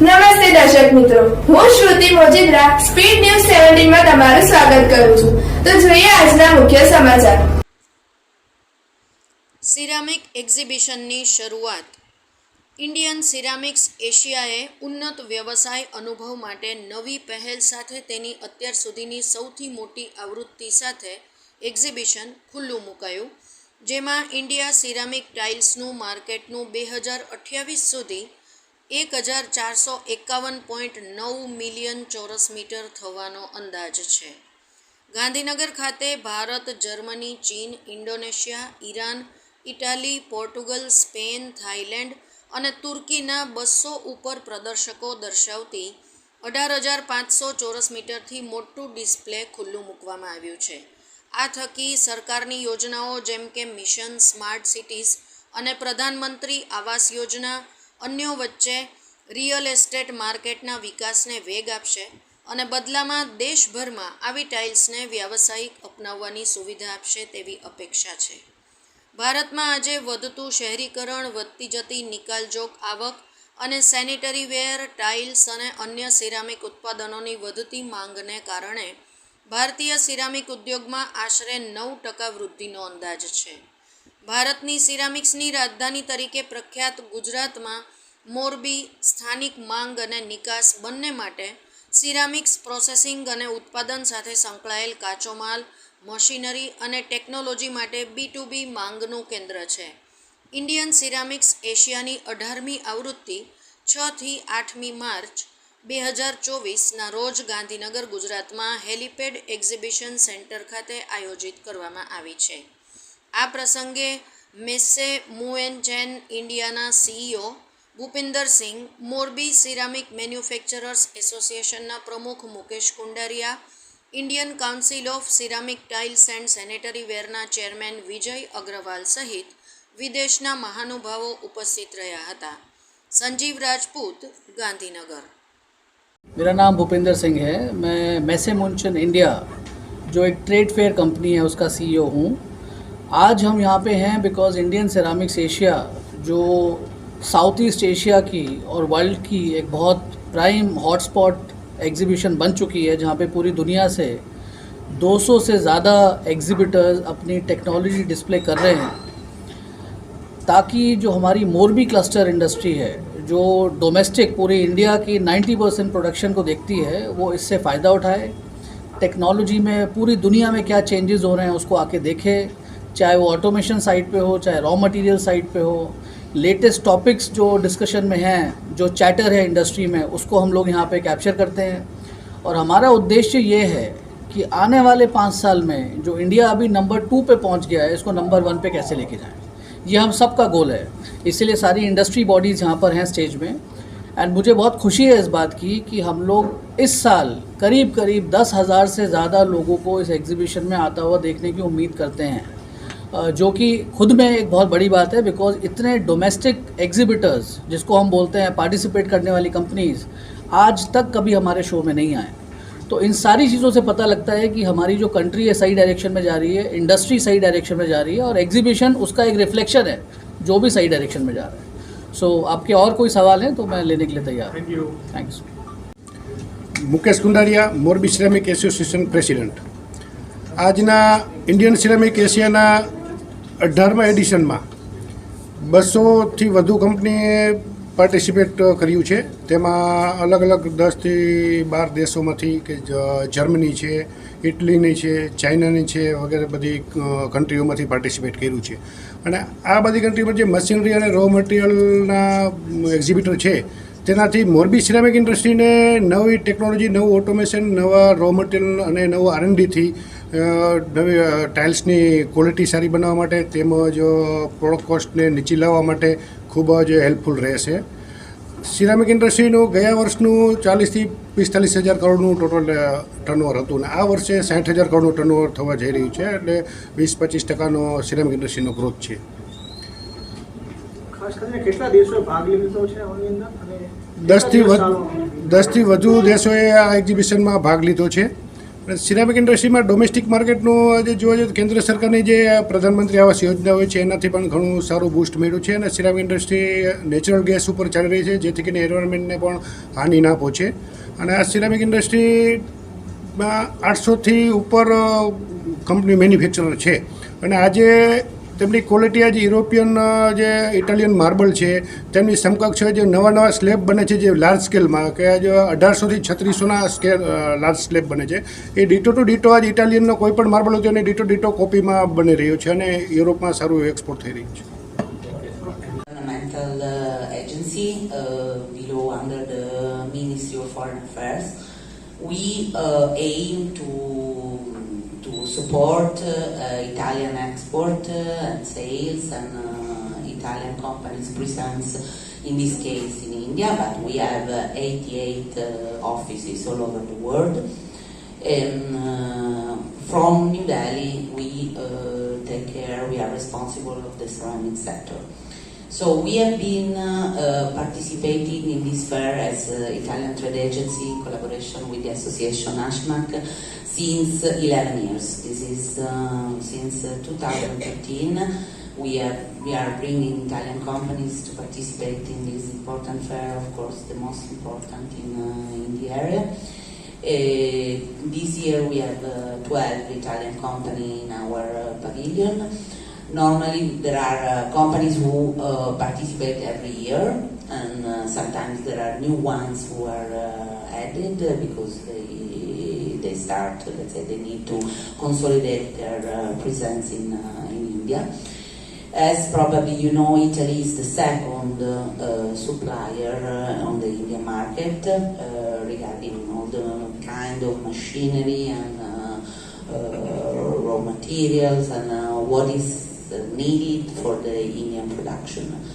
નમસ્તે દર્શક મિત્રો. હું શ્રુતિ મોજીદ્રા, સ્પીડ ન્યૂઝ સેવન્ટીનમાં તમારું સ્વાગત કરું છું. તો જોઈએ આજના મુખ્ય સમાચાર. સિરામિક એક્ઝિબિશનની શરૂઆત. ઇન્ડિયન સિરામિક્સ એશિયાએ ઉન્નત વ્યવસાય અનુભવ માટે નવી પહેલ સાથે તેની અત્યાર સુધીની સૌથી મોટી આવૃત્તિ સાથે એક્ઝિબિશન ખુલ્લું મુકાયું, જેમાં ઇન્ડિયા સિરામિક ટાઇલ્સનું માર્કેટનું બે હજાર અઠ્યાવીસ સુધી એક હજાર ચારસો એકાવન પોઈન્ટ નવ મિલિયન ચોરસ મીટર થવાનો અંદાજ છે. ગાંધીનગર ખાતે ભારત, જર્મની, ચીન, Indonesia, Iran, Italy, Portugal, Spain, Thailand અને તુર્કીના બસો ઉપર પ્રદર્શકો દર્શાવતી અઢાર હજાર પાંચસો ચોરસ મીટરથી મોટું ડિસ્પ્લે ખુલ્લું મૂકવામાં આવ્યું છે. આ થકી સરકારની યોજનાઓ જેમ કે મિશન, સ્માર્ટ સિટીઝ અને પ્રધાનમંત્રી આવાસ યોજના અન્યો વચ્ચે રિયલ એસ્ટેટ માર્કેટના વિકાસને વેગ આપશે અને બદલામાં દેશભરમાં આવી ટાઇલ્સને વ્યાવસાયિક અપનાવવાની સુવિધા આપશે તેવી અપેક્ષા છે. ભારતમાં આજે વધતું શહેરીકરણ, વધતી જતી નિકાલજોગ આવક અને સેનિટરી વેર ટાઇલ્સ અને અન્ય સિરામિક ઉત્પાદનોની વધતી માંગને કારણે ભારતીય સિરામિક ઉદ્યોગમાં આશરે નવ ટકા વૃદ્ધિનો અંદાજ છે. ભારતની સિરામિક્સની રાજધાની તરીકે પ્રખ્યાત ગુજરાતમાં મોરબી, સ્થાનિક માંગ અને નિકાસ બંને માટે સિરામિક્સ પ્રોસેસિંગ અને ઉત્પાદન સાથે સંકળાયેલ કાચો માલ, મશીનરી અને ટેકનોલોજી માટે બી ટુ બી માંગનું કેન્દ્ર છે. ઇન્ડિયન સિરામિક્સ એશિયાની અઢારમી આવૃત્તિ છથી આઠમી માર્ચ બે હજાર ચોવીસના રોજ ગાંધીનગર, ગુજરાતમાં હેલિપેડ એક્ઝિબિશન સેન્ટર ખાતે આયોજિત કરવામાં આવી છે. આ પ્રસંગે મેસ્સે મુએન ચેન ઇન્ડિયાના CEO ભૂપિન્દર સિંહ મોરબી સિરામિક મેન્યુફેક્ચરર્સ એસોસિએશનના પ્રમુખ Mukesh Kundariya Indian council of ceramic tiles and sanitary વેરના chairman વિજય અગ્રવાલ સહિત વિદેશના મહાનુભાવો ઉપસ્થિત રહ્યા હતા સંજીવ રાજપૂત ગાંધીનગર मेरा नाम भूपेंद्र सिंह है मैं मैसे मुंशन इंडिया जो एक ट्रेड फेयर कंपनी है उसका सीईओ हूँ आज हम यहाँ पे हैं बिकॉज इंडियन सेरामिक्स एशिया जो साउथ ईस्ट एशिया की और वर्ल्ड की एक बहुत प्राइम हॉटस्पॉट एग्जीबिशन बन चुकी है, जहाँ पे पूरी दुनिया से 200 से ज़्यादा एग्जिबिटर्स अपनी टेक्नोलॉजी डिस्प्ले कर रहे हैं, ताकि जो हमारी मोरबी क्लस्टर इंडस्ट्री है, जो डोमेस्टिक पूरी इंडिया की 90 परसेंट प्रोडक्शन को देखती है, वो इससे फ़ायदा उठाए। टेक्नोलॉजी में पूरी दुनिया में क्या चेंजेस हो रहे हैं, उसको आके देखे। चाहे वो ऑटोमेशन साइड पे हो, चाहे रॉ मटेरियल साइड पे हो लेटेस्ट टॉपिक्स जो डिस्कशन में हैं, जो चैटर है इंडस्ट्री में, उसको हम लोग यहाँ पे कैप्चर करते हैं। और हमारा उद्देश्य ये है कि आने वाले पाँच साल में जो इंडिया अभी नंबर टू पे पहुँच गया है, इसको नंबर वन पे कैसे लेके जाएँ? ये हम सब का गोल है। इसीलिए सारी इंडस्ट्री बॉडीज़ यहाँ पर हैं स्टेज में। एंड मुझे बहुत खुशी है इस बात की कि हम लोग इस साल करीब करीब दस हज़ार से ज़्यादा लोगों को इस एग्जीबिशन में आता हुआ देखने की उम्मीद करते हैं। जो कि खुद में एक बहुत बड़ी बात है बिकॉज़ इतने डोमेस्टिक एग्जिबिटर्स जिसको हम बोलते हैं पार्टिसिपेट करने वाली कंपनीज़ आज तक कभी हमारे शो में नहीं आए। तो इन सारी चीज़ों से पता लगता है कि हमारी जो कंट्री है सही डायरेक्शन में जा रही है इंडस्ट्री सही डायरेक्शन में जा रही है और एग्जीबिशन उसका एक रिफ्लेक्शन है जो भी सही डायरेक्शन में जा रहा है। सो so, आपके और कोई सवाल हैं तो मैं लेने के लिए तैयार thank you thanks Mukesh Kundariya Morbi श्रमिक एसोसिएशन प्रेसिडेंट। આજના ઇન્ડિયન સિરામિક એશિયાના અઢારમા એડિશનમાં બસોથી વધુ કંપનીએ પાર્ટિસિપેટ કર્યું છે. તેમાં અલગ અલગ દસથી બાર દેશોમાંથી કે જર્મની છે ઇટલીની છે ચાઇનાની છે, વગેરે બધી કન્ટ્રીઓમાંથી પાર્ટિસિપેટ કર્યું છે. અને આ બધી કન્ટ્રીમાં જે મશીનરી અને રો મટીરિયલના એક્ઝિબિટર છે, તેનાથી મોરબી સિરામિક ઇન્ડસ્ટ્રીને નવી ટેકનોલોજી નવું ઓટોમેશન નવા રો મટીરિયલ અને નવું આરએનડીથી ટાઇલ્સની ક્વોલિટી સારી બનાવવા માટે તેમજ પ્રોડક્ટ કોસ્ટને નીચી લાવવા માટે ખૂબ જ હેલ્પફુલ રહેશે. સિરામિક ઇન્ડસ્ટ્રીનું ગયા વર્ષનું ચાલીસથી પિસ્તાલીસ હજાર કરોડનું ટોટલ ટર્નઓવર હતું અને આ વર્ષે સાઠ હજાર કરોડનું ટર્નઓવર થવા જઈ રહ્યું છે એટલે વીસ પચીસ ટકાનો સિરામિક ઇન્ડસ્ટ્રીનો ગ્રોથ છે. દસથી? દસથી વધુ દેશોએ આ એક્ઝિબિશનમાં ભાગ લીધો છે. સિરામિક ઇન્ડસ્ટ્રીમાં ડોમેસ્ટિક માર્કેટનું જે જોવા જઈએ તો કેન્દ્ર સરકારની જે પ્રધાનમંત્રી આવાસ યોજના હોય છે, એનાથી પણ ઘણું સારું બૂસ્ટ મળ્યું છે અને સિરામિક ઇન્ડસ્ટ્રી નેચરલ ગેસ ઉપર ચાલી રહી છે, જેથી કરીને એન્વાયરમેન્ટને પણ હાનિ ના પહોંચે. અને આ સિરામિક ઇન્ડસ્ટ્રીમાં આઠસોથી ઉપર કંપની મેન્યુફેક્ચરર છે. અને આજે તેમની ક્વોલિટી આજે યુરોપિયન જે ઇટાલિયન માર્બલ છે તેમની સમકક્ષ જે નવા નવા સ્લેબ બને છે જે લાર્જ સ્કેલમાં કે આજે અઢારસોથી છત્રીસોના સ્કેલ લાર્જ સ્લેબ બને છે એ ડીટો ટુ ડીટો આજે ઇટાલિયનનો કોઈ પણ માર્બલ હતો એને ડીટો ડીટો કોપીમાં બની રહ્યો છે અને યુરોપમાં સારું એક્સપોર્ટ થઈ રહ્યું છે agency uh, below under the Ministry of Foreign Affairs. We uh, aim to support uh, Italian export uh, and sales and uh, Italian companies' presence in this case in India, but we have uh, 88 uh, offices all over the world. And uh, from New Delhi, we take care, we are responsible of the ceramic sector. So we have been participating in this fair as Italian Trade Agency in collaboration with the association ASHMAC since uh, 11 years. This is uh, since uh, 2013. We are, we are bringing Italian companies to participate in this important fair, of course the most important in, uh, in the area. Uh, this year we have uh, 12 Italian companies in our uh, pavilion. Normally there are uh, companies who uh, participate every year and sometimes there are new ones who are added because they, they start, let's say they need to consolidate their uh, presence in, uh, in India. As probably you know, Italy is the second uh, supplier on the Indian market regarding all the kind of machinery and raw materials and what is needed for the Indian production.